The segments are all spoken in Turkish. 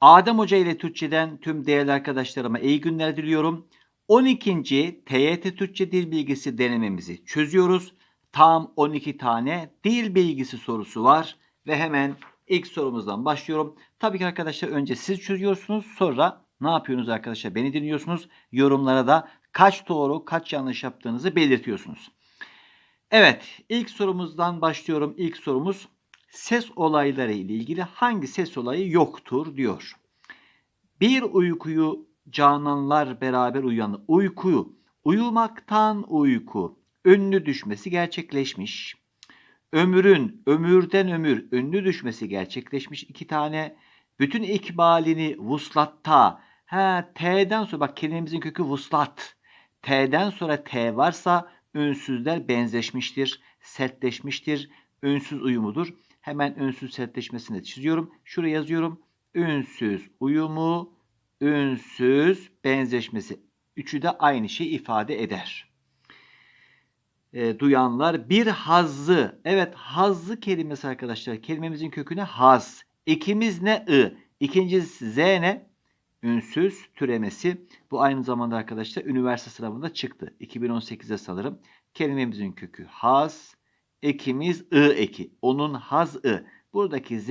Adem Hoca ile Türkçeden tüm değerli arkadaşlarıma iyi günler diliyorum. 12. TYT Türkçe Dil Bilgisi denememizi çözüyoruz. Tam 12 tane dil bilgisi sorusu var ve hemen ilk sorumuzdan başlıyorum. Tabii ki arkadaşlar önce siz çözüyorsunuz sonra ne yapıyorsunuz arkadaşlar beni dinliyorsunuz. Yorumlara da kaç doğru kaç yanlış yaptığınızı belirtiyorsunuz. Evet ilk sorumuzdan başlıyorum. İlk sorumuz ses olayları ile ilgili hangi ses olayı yoktur diyor. Bir uykuyu cananlar beraber uyanır. Uykuyu, uyumaktan uyku, ünlü düşmesi gerçekleşmiş. Ömürün, ömürden ömür, ünlü düşmesi gerçekleşmiş iki tane. Bütün ikbalini vuslatta, ha T'den sonra bak kelimemizin kökü vuslat. T'den sonra T varsa ünsüzler benzeşmiştir, sertleşmiştir, ünsüz uyumudur. Hemen ünsüz sertleşmesini çiziyorum. Şuraya yazıyorum. Ünsüz uyumu, ünsüz benzeşmesi. Üçü de aynı şeyi ifade eder. E, duyanlar bir hazzı. Evet hazzı kelimesi arkadaşlar. Kelimemizin köküne haz. İkimiz ne? I. İkincisi z ne? Ünsüz türemesi. Bu aynı zamanda arkadaşlar üniversite sınavında çıktı. 2018'de sanırım. Kelimemizin kökü haz. Ekimiz ı eki. Onun haz ı. Buradaki z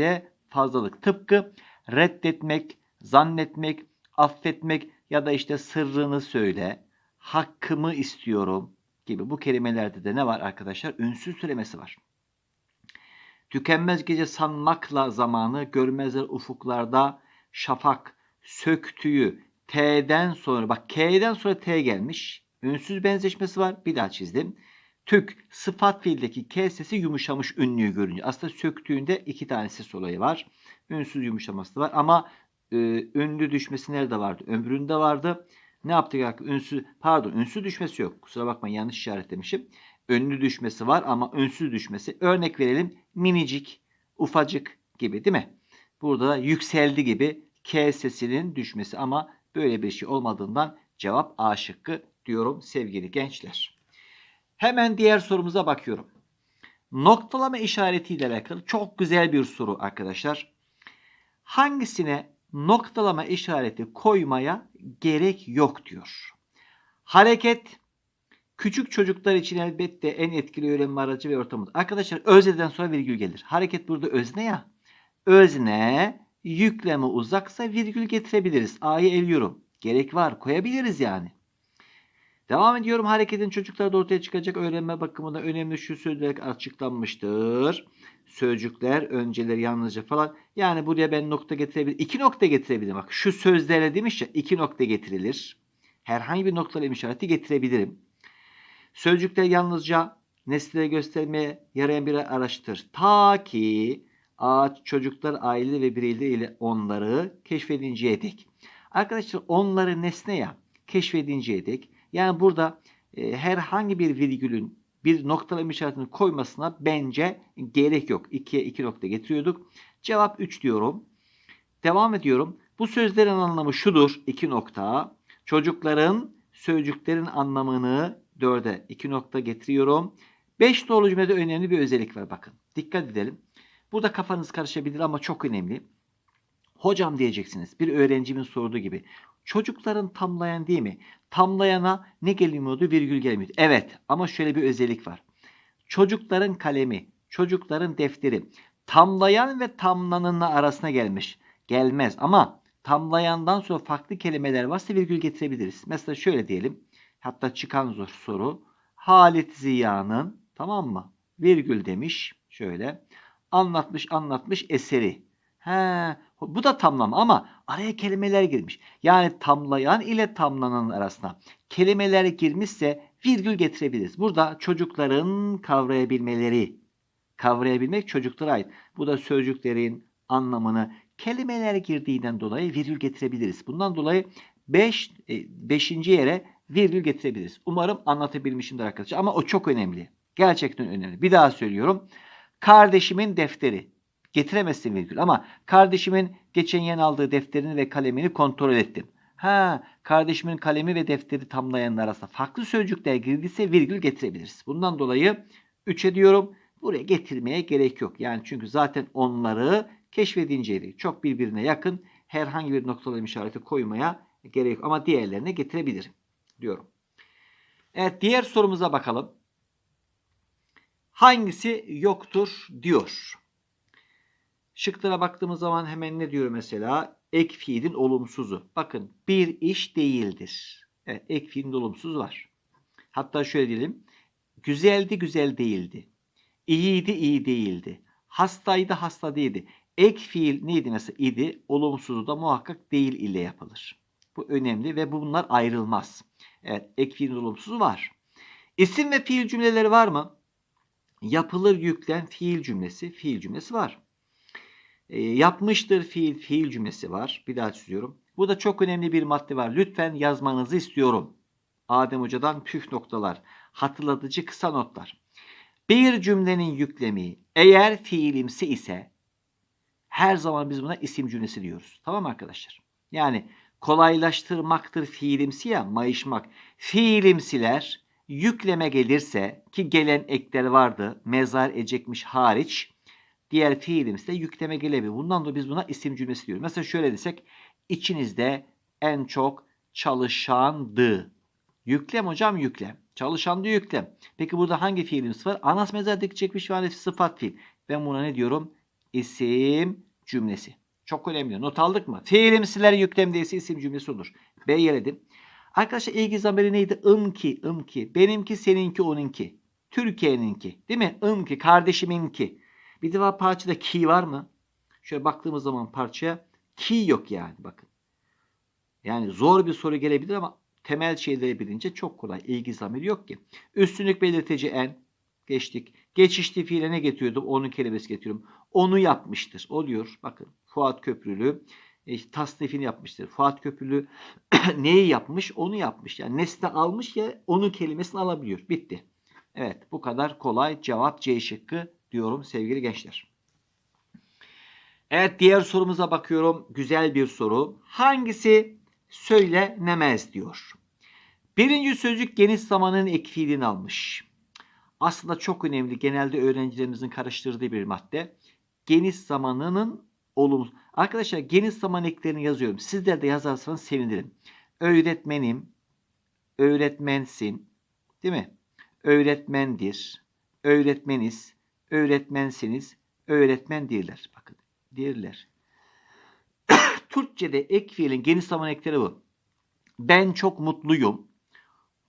fazlalık. Tıpkı reddetmek, zannetmek, affetmek ya da işte sırrını söyle, hakkımı istiyorum gibi bu kelimelerde de ne var arkadaşlar? Ünsüz türemesi var. Tükenmez gece sanmakla zamanı görmezler ufuklarda şafak söktüğü T'den sonra bak K'den sonra T gelmiş. Ünsüz benzeşmesi var. Bir daha çizdim. Tük sıfat fiildeki K sesi yumuşamış ünlüyü görünce. Aslında söktüğünde iki tane ses olayı var. Ünsüz yumuşaması da var ama e, ünlü düşmesi nerede vardı? Ömründe vardı. Ne yaptık? arkadaşlar? Ünsüz, pardon ünsüz düşmesi yok. Kusura bakmayın yanlış işaretlemişim. Ünlü düşmesi var ama ünsüz düşmesi. Örnek verelim. Minicik, ufacık gibi değil mi? Burada da yükseldi gibi K sesinin düşmesi ama böyle bir şey olmadığından cevap A şıkkı diyorum sevgili gençler. Hemen diğer sorumuza bakıyorum. Noktalama işaretiyle alakalı çok güzel bir soru arkadaşlar. Hangisine noktalama işareti koymaya gerek yok diyor. Hareket küçük çocuklar için elbette en etkili öğrenme aracı ve ortamıdır. Arkadaşlar özneden sonra virgül gelir. Hareket burada özne ya. Özne yükleme uzaksa virgül getirebiliriz. A'yı eliyorum. Gerek var. Koyabiliriz yani. Devam ediyorum. Hareketin çocuklarda ortaya çıkacak öğrenme bakımından önemli şu sözler açıklanmıştır. Sözcükler, önceleri yalnızca falan. Yani buraya ben nokta getirebilirim. İki nokta getirebilirim. Bak şu sözlere demiş ya iki nokta getirilir. Herhangi bir noktalama işareti getirebilirim. Sözcükler yalnızca nesneleri göstermeye yarayan bir araçtır. Ta ki ağaç, çocuklar, aile ve bireyler ile onları keşfedinceye dek. Arkadaşlar onları nesne ya keşfedinceye dek. Yani burada e, herhangi bir virgülün bir noktalama işaretini koymasına bence gerek yok. 2'ye 2 nokta getiriyorduk. Cevap 3 diyorum. Devam ediyorum. Bu sözlerin anlamı şudur. 2 nokta. Çocukların sözcüklerin anlamını 4'e 2 nokta getiriyorum. 5 doğru cümlede önemli bir özellik var bakın. Dikkat edelim. Burada kafanız karışabilir ama çok önemli. Hocam diyeceksiniz. Bir öğrencimin sorduğu gibi. Çocukların tamlayan değil mi? Tamlayana ne gelmiyordu? Virgül gelmiyordu. Evet ama şöyle bir özellik var. Çocukların kalemi, çocukların defteri tamlayan ve tamlananla arasına gelmiş. Gelmez ama tamlayandan sonra farklı kelimeler varsa virgül getirebiliriz. Mesela şöyle diyelim. Hatta çıkan zor soru. Halit Ziya'nın tamam mı? Virgül demiş. Şöyle. Anlatmış anlatmış eseri. He, bu da tamlama ama araya kelimeler girmiş. Yani tamlayan ile tamlanan arasına kelimeler girmişse virgül getirebiliriz. Burada çocukların kavrayabilmeleri, kavrayabilmek çocuklara ait. Bu da sözcüklerin anlamını kelimeler girdiğinden dolayı virgül getirebiliriz. Bundan dolayı 5 5. yere virgül getirebiliriz. Umarım anlatabilmişimdir arkadaşlar ama o çok önemli. Gerçekten önemli. Bir daha söylüyorum. Kardeşimin defteri getiremezsin virgül ama kardeşimin geçen yeni aldığı defterini ve kalemini kontrol ettim. Ha, kardeşimin kalemi ve defteri tamlayanlar arasında farklı sözcükler girdiyse virgül getirebiliriz. Bundan dolayı 3'e diyorum. Buraya getirmeye gerek yok. Yani çünkü zaten onları keşfedinceydi. Çok birbirine yakın. herhangi bir noktalama işareti koymaya gerek yok. Ama diğerlerine getirebilirim diyorum. Evet diğer sorumuza bakalım. Hangisi yoktur diyor. Şıklara baktığımız zaman hemen ne diyor mesela? Ek fiilin olumsuzu. Bakın bir iş değildir. Evet ek fiilin olumsuzu var. Hatta şöyle diyelim. Güzeldi güzel değildi. İyiydi iyi değildi. Hastaydı hasta değildi. Ek fiil neydi mesela idi? Olumsuzu da muhakkak değil ile yapılır. Bu önemli ve bunlar ayrılmaz. Evet ek fiilin olumsuzu var. İsim ve fiil cümleleri var mı? Yapılır yüklen fiil cümlesi, fiil cümlesi var. E, yapmıştır fiil, fiil cümlesi var. Bir daha çiziyorum. Bu da çok önemli bir madde var. Lütfen yazmanızı istiyorum. Adem Hoca'dan püf noktalar, hatırlatıcı kısa notlar. Bir cümlenin yüklemi eğer fiilimsi ise her zaman biz buna isim cümlesi diyoruz. Tamam mı arkadaşlar? Yani kolaylaştırmaktır fiilimsi ya mayışmak. Fiilimsiler yükleme gelirse ki gelen ekler vardı mezar ecekmiş hariç diğer fiilimsi de yükleme gelebilir. Bundan dolayı biz buna isim cümlesi diyoruz. Mesela şöyle desek içinizde en çok çalışandı. Yüklem hocam yüklem. Çalışandı yüklem. Peki burada hangi fiilimiz var? Anas mezardaki çekmiş ve sıfat fiil. Ben buna ne diyorum? İsim cümlesi. Çok önemli. Not aldık mı? Fiilimsiler yüklem değilse isim cümlesi olur. B yeledim. Arkadaşlar ilgi zamiri neydi? Imki, ımki. Benimki, seninki, onunki. Türkiye'ninki. Değil mi? Imki, kardeşiminki. Bir defa parçada ki var mı? Şöyle baktığımız zaman parçaya ki yok yani bakın. Yani zor bir soru gelebilir ama temel şeyleri bilince çok kolay. İlgi zamiri yok ki. Üstünlük belirteci en. Geçtik. Geçişli fiile ne getiriyordum? Onun kelimesi getiriyorum. Onu yapmıştır. Oluyor. Bakın Fuat Köprülü e, tasnifini yapmıştır. Fuat Köprülü neyi yapmış? Onu yapmış. Yani nesne almış ya onun kelimesini alabiliyor. Bitti. Evet bu kadar kolay. Cevap C şıkkı diyorum sevgili gençler. Evet diğer sorumuza bakıyorum. Güzel bir soru. Hangisi söylenemez diyor. Birinci sözcük geniş zamanın ek fiilini almış. Aslında çok önemli. Genelde öğrencilerimizin karıştırdığı bir madde. Geniş zamanının olumsuz. Arkadaşlar geniş zaman eklerini yazıyorum. Sizler de yazarsanız sevinirim. Öğretmenim, öğretmensin, değil mi? Öğretmendir, öğretmeniz, öğretmensiniz, öğretmendirler. Bakın, dirler. Türkçe'de ek fiilin geniş zaman ekleri bu. Ben çok mutluyum.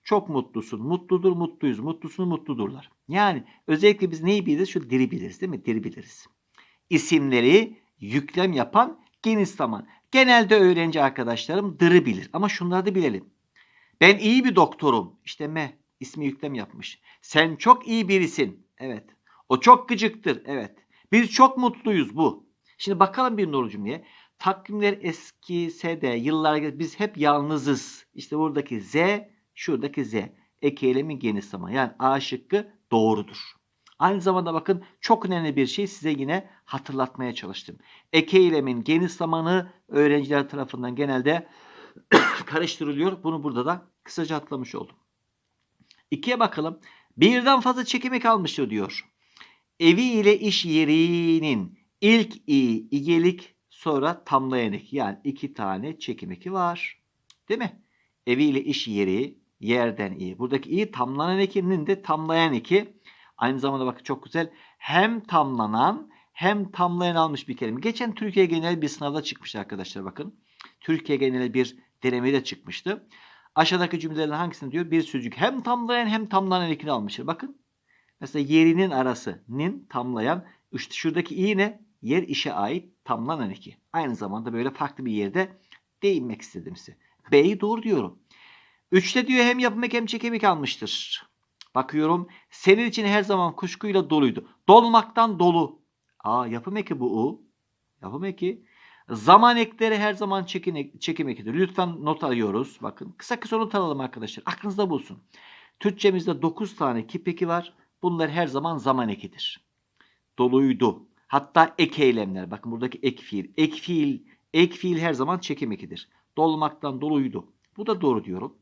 Çok mutlusun. Mutludur, mutluyuz. Mutlusun, mutludurlar. Yani özellikle biz neyi biliriz? Şu diri biliriz değil mi? Diri biliriz. İsimleri yüklem yapan geniş zaman. Genelde öğrenci arkadaşlarım dırı bilir. Ama şunları da bilelim. Ben iyi bir doktorum. İşte me ismi yüklem yapmış. Sen çok iyi birisin. Evet. O çok gıcıktır. Evet. Biz çok mutluyuz bu. Şimdi bakalım bir nolu cümleye. Takvimler eskise de yıllar biz hep yalnızız. İşte buradaki Z, şuradaki Z. Ek eylemin geniş zaman. Yani A şıkkı doğrudur. Aynı zamanda bakın çok önemli bir şey size yine hatırlatmaya çalıştım. Eke eylemin geniş zamanı öğrenciler tarafından genelde karıştırılıyor. Bunu burada da kısaca atlamış oldum. İkiye bakalım. Birden fazla çekimek almıştır diyor. Evi ile iş yerinin ilk i, igelik sonra tamlayan eki. Yani iki tane çekim eki var. Değil mi? Evi ile iş yeri yerden i. Buradaki i tamlanan ekinin de tamlayan eki. Aynı zamanda bakın çok güzel. Hem tamlanan hem tamlayan almış bir kelime. Geçen Türkiye genel bir sınavda çıkmıştı arkadaşlar bakın. Türkiye genel bir denemede çıkmıştı. Aşağıdaki cümlelerin hangisini diyor? Bir sözcük hem tamlayan hem tamlanan ekini almıştır. Bakın. Mesela yerinin arası nin tamlayan. İşte şuradaki i ne? Yer işe ait tamlanan eki. Aynı zamanda böyle farklı bir yerde değinmek istedim size. B'yi doğru diyorum. Üçte diyor hem yapım hem çekimik almıştır. Bakıyorum. Senin için her zaman kuşkuyla doluydu. Dolmaktan dolu. Aa yapım eki bu u. Yapım eki. Zaman ekleri her zaman çekim, çekim ekidir. Lütfen not alıyoruz. Bakın kısa kısa not alalım arkadaşlar. Aklınızda bulsun. Türkçemizde 9 tane kip eki var. Bunlar her zaman zaman ekidir. Doluydu. Hatta ek eylemler. Bakın buradaki ek fiil. Ek fiil, ek fiil her zaman çekim ekidir. Dolmaktan doluydu. Bu da doğru diyorum.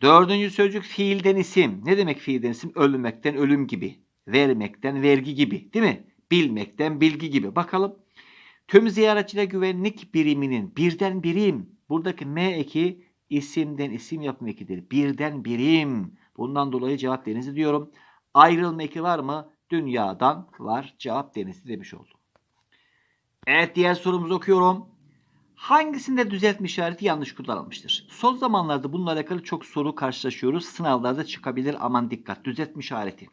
Dördüncü sözcük fiilden isim. Ne demek fiilden isim? Ölmekten ölüm gibi. Vermekten vergi gibi. Değil mi? Bilmekten bilgi gibi. Bakalım. Tüm ziyaretçiler güvenlik biriminin birden birim. Buradaki M eki isimden isim yapım ekidir. Birden birim. Bundan dolayı cevap denizi diyorum. Ayrılma var mı? Dünyadan var. Cevap denizi demiş oldum. Evet diğer sorumuzu okuyorum. Hangisinde düzeltme işareti yanlış kullanılmıştır? Son zamanlarda bununla alakalı çok soru karşılaşıyoruz. Sınavlarda çıkabilir aman dikkat. Düzeltme işareti.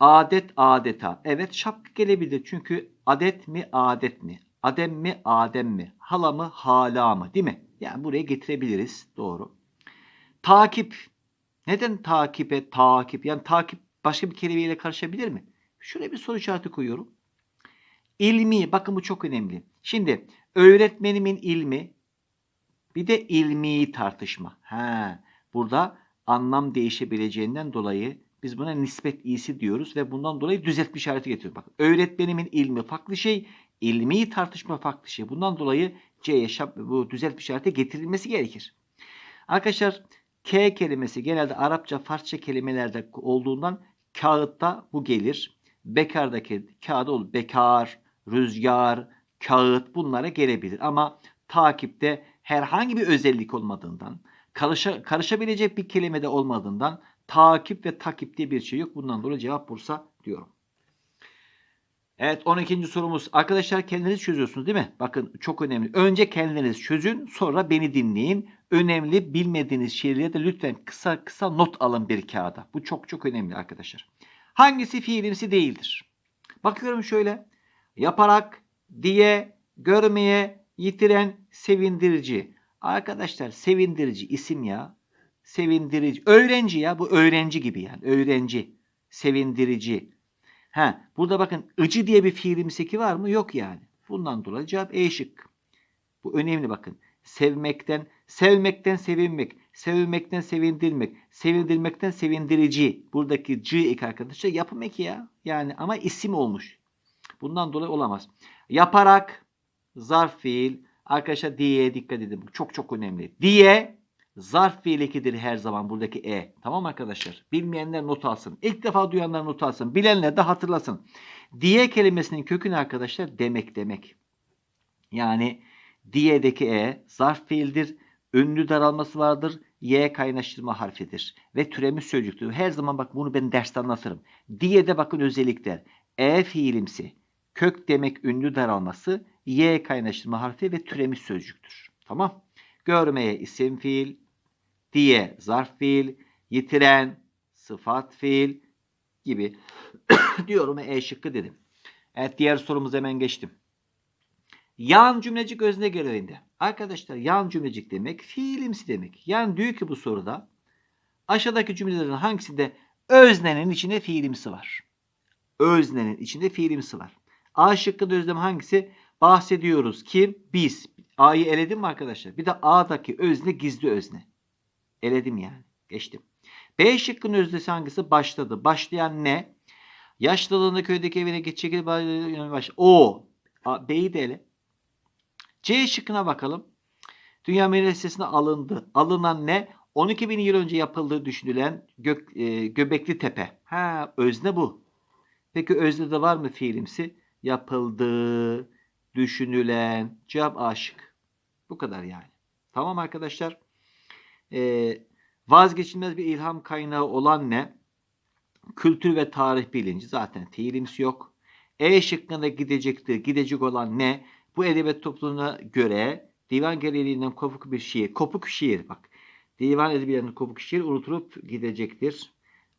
Adet adeta. Evet şapka gelebilir. Çünkü adet mi adet mi? Adem mi adem mi? Hala mı hala mı? Değil mi? Yani buraya getirebiliriz. Doğru. Takip. Neden takipe takip? Yani takip başka bir kelimeyle karışabilir mi? Şuraya bir soru işareti koyuyorum. İlmi. Bakın bu çok önemli. Şimdi öğretmenimin ilmi bir de ilmi tartışma. Ha, burada anlam değişebileceğinden dolayı biz buna nispet iyisi diyoruz ve bundan dolayı düzeltme işareti getiriyoruz. Bak öğretmenimin ilmi farklı şey, ilmi tartışma farklı şey. Bundan dolayı C'ye bu düzeltme işareti getirilmesi gerekir. Arkadaşlar K kelimesi genelde Arapça, Farsça kelimelerde olduğundan kağıtta bu gelir. Bekardaki kağıda olur. Bekar, rüzgar, kağıt bunlara gelebilir. Ama takipte herhangi bir özellik olmadığından, karışa, karışabilecek bir kelime de olmadığından takip ve takip diye bir şey yok. Bundan dolayı cevap Bursa diyorum. Evet 12. sorumuz. Arkadaşlar kendiniz çözüyorsunuz değil mi? Bakın çok önemli. Önce kendiniz çözün sonra beni dinleyin. Önemli bilmediğiniz şeyleri de lütfen kısa kısa not alın bir kağıda. Bu çok çok önemli arkadaşlar. Hangisi fiilimsi değildir? Bakıyorum şöyle. Yaparak, diye, görmeye, yitiren, sevindirici. Arkadaşlar sevindirici isim ya. Sevindirici. Öğrenci ya. Bu öğrenci gibi yani. Öğrenci. Sevindirici. Ha, burada bakın ıcı diye bir fiilimseki var mı? Yok yani. Bundan dolayı cevap E şık. Bu önemli bakın. Sevmekten, sevmekten sevinmek, sevilmekten sevindirmek, sevindirmekten sevindirici. Buradaki c ek arkadaşlar yapım eki ya. Yani ama isim olmuş. Bundan dolayı olamaz. Yaparak zarf fiil. Arkadaşlar diye dikkat edin. Bu çok çok önemli. Diye zarf fiil ekidir her zaman buradaki e. Tamam arkadaşlar? Bilmeyenler not alsın. İlk defa duyanlar not alsın. Bilenler de hatırlasın. Diye kelimesinin kökünü arkadaşlar demek demek. Yani diye'deki e zarf fiildir. Ünlü daralması vardır. Y kaynaştırma harfidir. Ve türemiş sözcüktür. Her zaman bak bunu ben derste anlatırım. Diye'de bakın özellikler. E fiilimsi. Kök demek ünlü daralması. Y kaynaştırma harfi ve türemiş sözcüktür. Tamam. Görmeye isim fiil. Diye zarf fiil. Yitiren sıfat fiil gibi diyorum E şıkkı dedim. Evet diğer sorumuza hemen geçtim. Yan cümlecik özne görevinde. Arkadaşlar yan cümlecik demek fiilimsi demek. Yani diyor ki bu soruda aşağıdaki cümlelerin hangisinde öznenin içinde fiilimsi var? Öznenin içinde fiilimsi var. A şıkkında özlem hangisi? Bahsediyoruz. Kim? Biz. A'yı eledim mi arkadaşlar? Bir de A'daki özne gizli özne. Eledim yani. Geçtim. B şıkkının öznesi hangisi? Başladı. Başlayan ne? Yaşlılığında köydeki evine geçecek baş. O. B'yi de ele. C şıkkına bakalım. Dünya Mirası'na alındı. Alınan ne? 12 bin yıl önce yapıldığı düşünülen Gök, e, Göbekli Tepe. Ha özne bu. Peki özne de var mı fiilimsi? Yapıldı, düşünülen. Cevap aşık. Bu kadar yani. Tamam arkadaşlar. Ee, vazgeçilmez bir ilham kaynağı olan ne? Kültür ve tarih bilinci. Zaten fiilimsi yok. E şıkkında gidecektir. Gidecek olan ne? Bu edebiyat topluluğuna göre divan geleneğinden kopuk bir şiir. Kopuk şiir bak. Divan edebiyatının kopuk şiir unutulup gidecektir.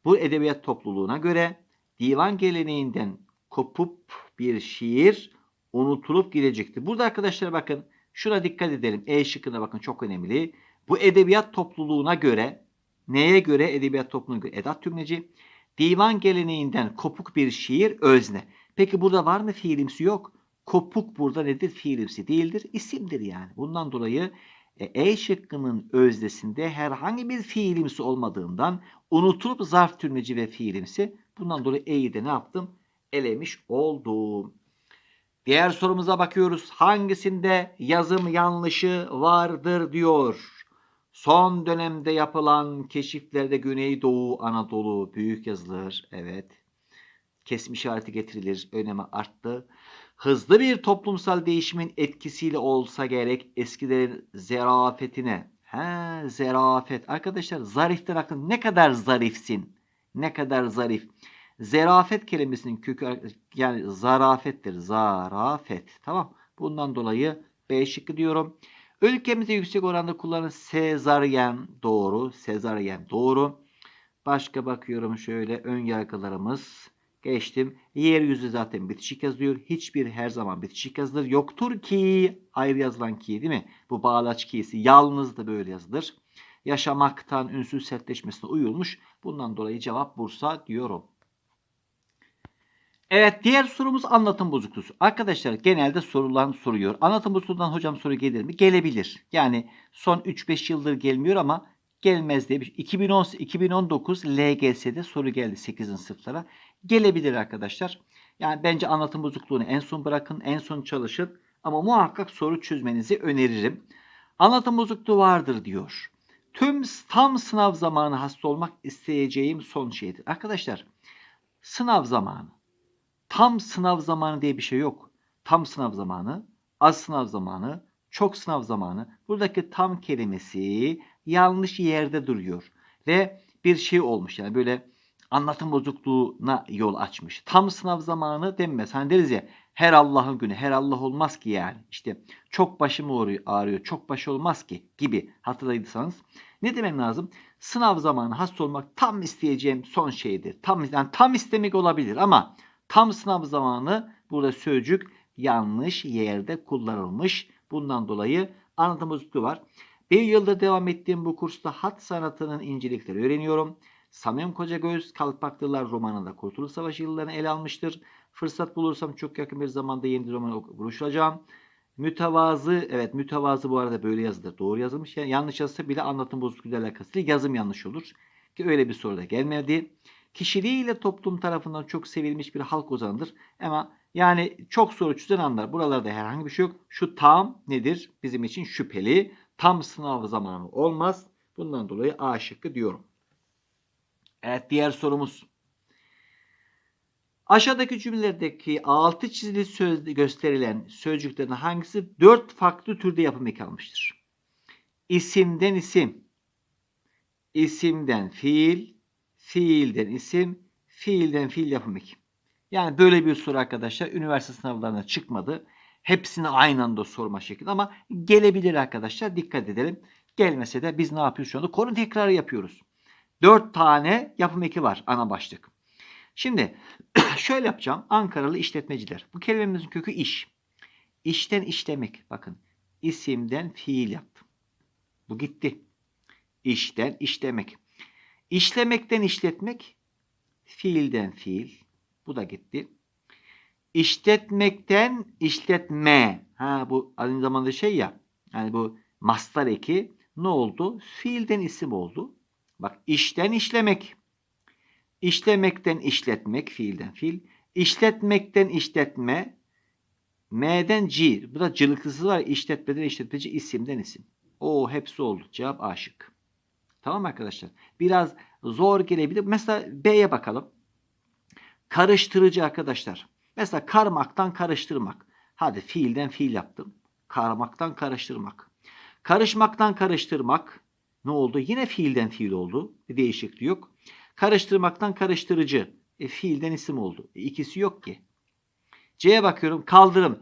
Bu edebiyat topluluğuna göre divan geleneğinden kopup bir şiir unutulup gidecektir. Burada arkadaşlar bakın şuna dikkat edelim. E şıkkına bakın çok önemli. Bu edebiyat topluluğuna göre neye göre edebiyat topluluğuna göre edat tümleci divan geleneğinden kopuk bir şiir özne. Peki burada var mı fiilimsi yok. Kopuk burada nedir? Fiilimsi değildir. isimdir yani. Bundan dolayı E şıkkının öznesinde herhangi bir fiilimsi olmadığından unutulup zarf tümleci ve fiilimsi. Bundan dolayı E'yi de ne yaptım? Elemiş oldum. Diğer sorumuza bakıyoruz. Hangisinde yazım yanlışı vardır diyor. Son dönemde yapılan keşiflerde Güneydoğu Anadolu büyük yazılır. Evet. Kesim işareti getirilir. Önemi arttı. Hızlı bir toplumsal değişimin etkisiyle olsa gerek eskilerin zerafetine. He, zerafet. Arkadaşlar zariften aklın ne kadar zarifsin. Ne kadar zarif. Zerafet kelimesinin kökü yani zarafettir. Zarafet. Tamam. Bundan dolayı B şıkkı diyorum. Ülkemizde yüksek oranda kullanılan sezaryen doğru. Sezaryen doğru. Başka bakıyorum şöyle ön yargılarımız. Geçtim. Yeryüzü zaten bitişik yazıyor. Hiçbir her zaman bitişik yazılır. Yoktur ki ayrı yazılan ki değil mi? Bu bağlaç ki'si yalnız da böyle yazılır. Yaşamaktan ünsüz sertleşmesine uyulmuş. Bundan dolayı cevap Bursa diyorum. Evet diğer sorumuz anlatım bozukluğu. Arkadaşlar genelde sorulan soruyor. Anlatım bozukluğundan hocam soru gelir mi? Gelebilir. Yani son 3-5 yıldır gelmiyor ama gelmez diye bir 2010 2019 LGS'de soru geldi 8. sınıflara. Gelebilir arkadaşlar. Yani bence anlatım bozukluğunu en son bırakın, en son çalışın ama muhakkak soru çözmenizi öneririm. Anlatım bozukluğu vardır diyor. Tüm tam sınav zamanı hasta olmak isteyeceğim son şeydir. Arkadaşlar sınav zamanı. Tam sınav zamanı diye bir şey yok. Tam sınav zamanı, az sınav zamanı, çok sınav zamanı. Buradaki tam kelimesi yanlış yerde duruyor. Ve bir şey olmuş yani böyle anlatım bozukluğuna yol açmış. Tam sınav zamanı denmez. Hani deriz ya her Allah'ın günü, her Allah olmaz ki yani. İşte çok başım ağrıyor, çok başı olmaz ki gibi hatırladıysanız. Ne demem lazım? Sınav zamanı hasta olmak tam isteyeceğim son şeydir. Tam, yani tam istemek olabilir ama tam sınav zamanı burada sözcük yanlış yerde kullanılmış. Bundan dolayı anlatım bozukluğu var. Bir yılda devam ettiğim bu kursta hat sanatının incelikleri öğreniyorum. Samim Kocagöz Kalpaklılar romanında Kurtuluş Savaşı yıllarını ele almıştır. Fırsat bulursam çok yakın bir zamanda yeni bir romanı buluşacağım. Mütevazı, evet mütevazı bu arada böyle yazılır. Doğru yazılmış. Yani yanlış yazsa bile anlatım bozukluğuyla alakası değil. Yazım yanlış olur. Ki öyle bir soru da gelmedi. Kişiliğiyle toplum tarafından çok sevilmiş bir halk ozanıdır. Ama yani çok soru çözen anlar. Buralarda herhangi bir şey yok. Şu tam nedir? Bizim için şüpheli. Tam sınav zamanı olmaz. Bundan dolayı A şıkkı diyorum. Evet diğer sorumuz. Aşağıdaki cümlelerdeki altı çizili sözde gösterilen sözcüklerin hangisi dört farklı türde yapım eki almıştır? İsimden isim, isimden fiil, fiilden isim, fiilden fiil yapım eki. Yani böyle bir soru arkadaşlar üniversite sınavlarına çıkmadı. Hepsini aynı anda sorma şekilde ama gelebilir arkadaşlar. Dikkat edelim. Gelmese de biz ne yapıyoruz şu anda? Konu tekrarı yapıyoruz. Dört tane yapım eki var ana başlık. Şimdi şöyle yapacağım. Ankaralı işletmeciler. Bu kelimemizin kökü iş. İşten işlemek. Bakın isimden fiil yaptım. Bu gitti. İşten işlemek. İşlemekten işletmek. Fiilden fiil. Bu da gitti. İşletmekten işletme. Ha bu aynı zamanda şey ya. Yani bu mastar eki ne oldu? Fiilden isim oldu. Bak işten işlemek. İşlemekten işletmek fiilden fiil. İşletmekten işletme. M'den C. Bu da cılıklısı var. İşletmeden işletmeci isimden isim. O hepsi oldu. Cevap aşık. Tamam arkadaşlar. Biraz zor gelebilir. Mesela B'ye bakalım. Karıştırıcı arkadaşlar. Mesela karmaktan karıştırmak. Hadi fiilden fiil yaptım. Karmaktan karıştırmak. Karışmaktan karıştırmak. Ne oldu? Yine fiilden fiil oldu. Bir değişikliği yok. Karıştırmaktan karıştırıcı. E, fiilden isim oldu. E, ikisi yok ki. C'ye bakıyorum. Kaldırım.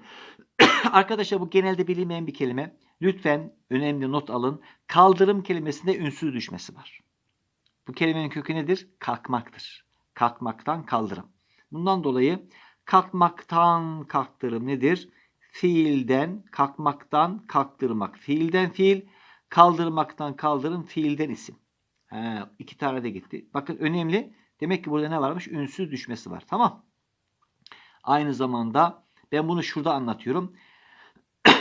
Arkadaşlar bu genelde bilinmeyen bir kelime. Lütfen önemli not alın. Kaldırım kelimesinde ünsüz düşmesi var. Bu kelimenin kökü nedir? Kalkmaktır. Kalkmaktan kaldırım. Bundan dolayı kalkmaktan kalktırım nedir? Fiilden, kalkmaktan kalktırmak. Fiilden fiil, kaldırmaktan kaldırım, fiilden isim. He, iki tane de gitti. Bakın önemli. Demek ki burada ne varmış? Ünsüz düşmesi var. Tamam. Aynı zamanda ben bunu şurada anlatıyorum.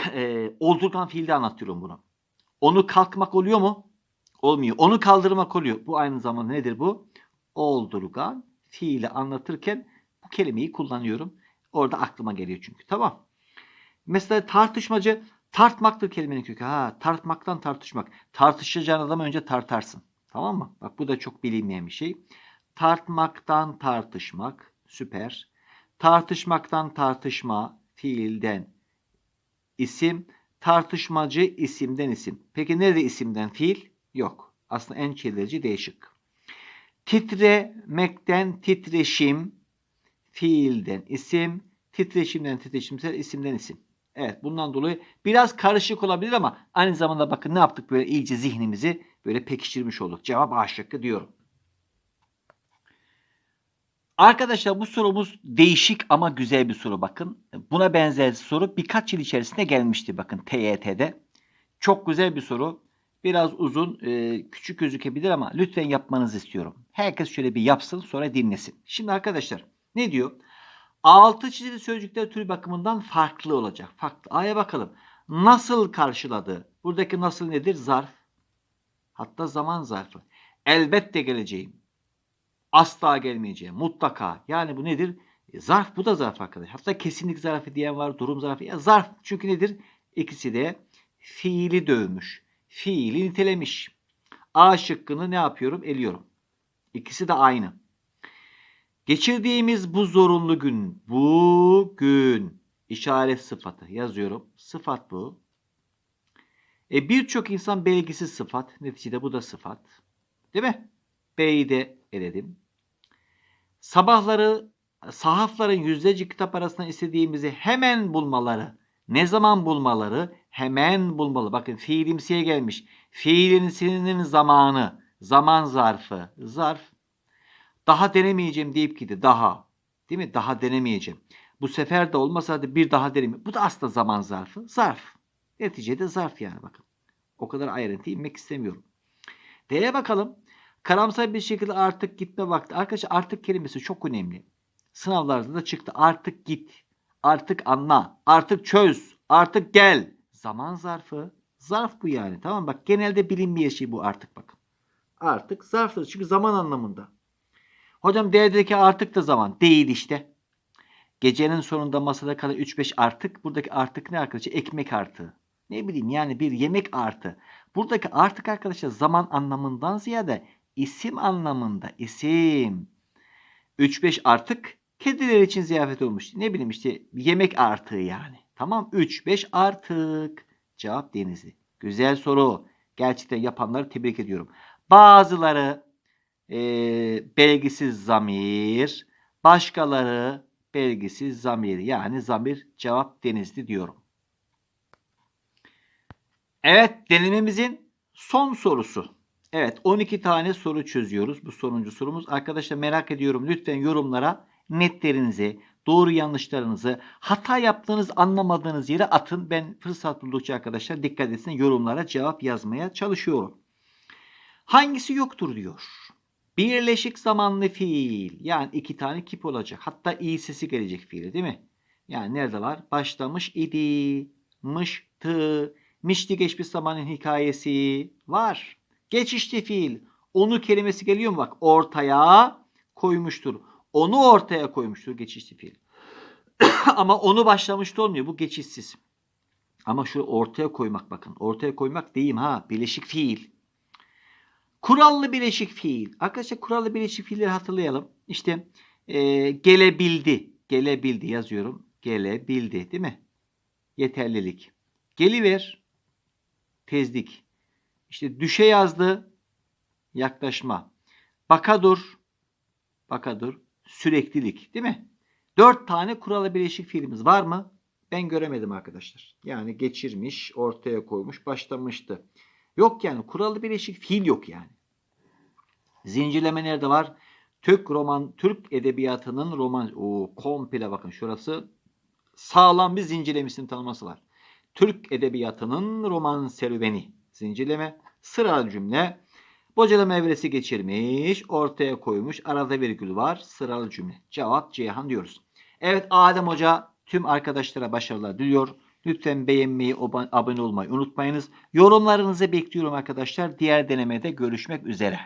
e, oldurgan fiilde anlatıyorum bunu. Onu kalkmak oluyor mu? Olmuyor. Onu kaldırmak oluyor. Bu aynı zamanda nedir bu? Oldurgan fiili anlatırken bu kelimeyi kullanıyorum. Orada aklıma geliyor çünkü. Tamam. Mesela tartışmacı tartmaktır kelimenin kökü. Ha, tartmaktan tartışmak. Tartışacağın adamı önce tartarsın. Tamam mı? Bak bu da çok bilinmeyen bir şey. Tartmaktan tartışmak. Süper. Tartışmaktan tartışma. fiilden isim, tartışmacı isimden isim. Peki nerede isimden fiil? Yok. Aslında en çevreci değişik. Titremekten titreşim, fiilden isim, titreşimden titreşimsel isimden isim. Evet bundan dolayı biraz karışık olabilir ama aynı zamanda bakın ne yaptık böyle iyice zihnimizi böyle pekiştirmiş olduk. Cevap A diyorum. Arkadaşlar bu sorumuz değişik ama güzel bir soru bakın. Buna benzer soru birkaç yıl içerisinde gelmişti bakın TYT'de. Çok güzel bir soru. Biraz uzun, e, küçük gözükebilir ama lütfen yapmanızı istiyorum. Herkes şöyle bir yapsın sonra dinlesin. Şimdi arkadaşlar ne diyor? Altı çizili sözcükler türü bakımından farklı olacak. Farklı. A'ya bakalım. Nasıl karşıladı? Buradaki nasıl nedir? Zarf. Hatta zaman zarfı. Elbette geleceğim. Asla gelmeyeceğim. Mutlaka. Yani bu nedir? E, zarf bu da zarf arkadaşlar. Hatta kesinlik zarfı diyen var. Durum zarfı. Ya zarf çünkü nedir? İkisi de fiili dövmüş. Fiili nitelemiş. A şıkkını ne yapıyorum? Eliyorum. İkisi de aynı. Geçirdiğimiz bu zorunlu gün, bugün işaret sıfatı yazıyorum. Sıfat bu. E birçok insan belgisiz sıfat. Neticede bu da sıfat. Değil mi? B'yi de eledim. Sabahları sahafların yüzlerce kitap arasından istediğimizi hemen bulmaları. Ne zaman bulmaları? Hemen bulmalı. Bakın fiilimsiye gelmiş. Fiilimsinin zamanı. Zaman zarfı. Zarf. Daha denemeyeceğim deyip gitti. Daha. Değil mi? Daha denemeyeceğim. Bu sefer de olmasaydı bir daha denemeyeceğim. Bu da aslında zaman zarfı. Zarf. Neticede zarf yani bakın. O kadar ayrıntı inmek istemiyorum. D'ye bakalım. Karamsar bir şekilde artık gitme vakti. Arkadaşlar artık kelimesi çok önemli. Sınavlarda da çıktı. Artık git. Artık anla. Artık çöz. Artık gel. Zaman zarfı. Zarf bu yani. Tamam bak genelde bilinmeyen şey bu artık bakın. Artık zarftır. Çünkü zaman anlamında. Hocam D'deki artık da zaman. Değil işte. Gecenin sonunda masada kalan 3-5 artık. Buradaki artık ne arkadaşlar? Ekmek artığı. Ne bileyim yani bir yemek artı. Buradaki artık arkadaşlar zaman anlamından ziyade isim anlamında. isim. 3-5 artık kediler için ziyafet olmuş. Ne bileyim işte yemek artığı yani. Tamam 3-5 artık. Cevap Denizli. Güzel soru. Gerçekten yapanları tebrik ediyorum. Bazıları e, belgisiz zamir, başkaları belgisiz zamir. Yani zamir cevap Denizli diyorum. Evet denememizin son sorusu. Evet 12 tane soru çözüyoruz. Bu sonuncu sorumuz. Arkadaşlar merak ediyorum lütfen yorumlara netlerinizi, doğru yanlışlarınızı, hata yaptığınız anlamadığınız yere atın. Ben fırsat buldukça arkadaşlar dikkat etsin yorumlara cevap yazmaya çalışıyorum. Hangisi yoktur diyor. Birleşik zamanlı fiil. Yani iki tane kip olacak. Hatta i sesi gelecek fiili değil mi? Yani nerede var? Başlamış idi, mıştı, mişti geçmiş zamanın hikayesi var. Geçişli fiil. Onu kelimesi geliyor mu? Bak ortaya koymuştur. Onu ortaya koymuştur geçişli fiil. Ama onu başlamıştı olmuyor. Bu geçişsiz. Ama şu ortaya koymak bakın. Ortaya koymak deyim ha. Bileşik fiil. Kurallı bileşik fiil. Arkadaşlar kurallı bileşik fiilleri hatırlayalım. İşte e, gelebildi. Gelebildi yazıyorum. Gelebildi değil mi? Yeterlilik. Geliver. Tezlik. İşte düşe yazdı. Yaklaşma. Bakadur. Bakadur. Süreklilik. Değil mi? Dört tane kurala bileşik fiilimiz var mı? Ben göremedim arkadaşlar. Yani geçirmiş, ortaya koymuş, başlamıştı. Yok yani kurallı bileşik fiil yok yani. Zincirleme nerede var? Türk roman, Türk edebiyatının roman, o komple bakın şurası sağlam bir zincirlemesinin tanıması var. Türk edebiyatının roman serüveni zincirleme sıralı cümle bocalama evresi geçirmiş ortaya koymuş arada virgül var sıralı cümle cevap Ceyhan diyoruz. Evet Adem Hoca tüm arkadaşlara başarılar diliyor. Lütfen beğenmeyi, abone olmayı unutmayınız. Yorumlarınızı bekliyorum arkadaşlar. Diğer denemede görüşmek üzere.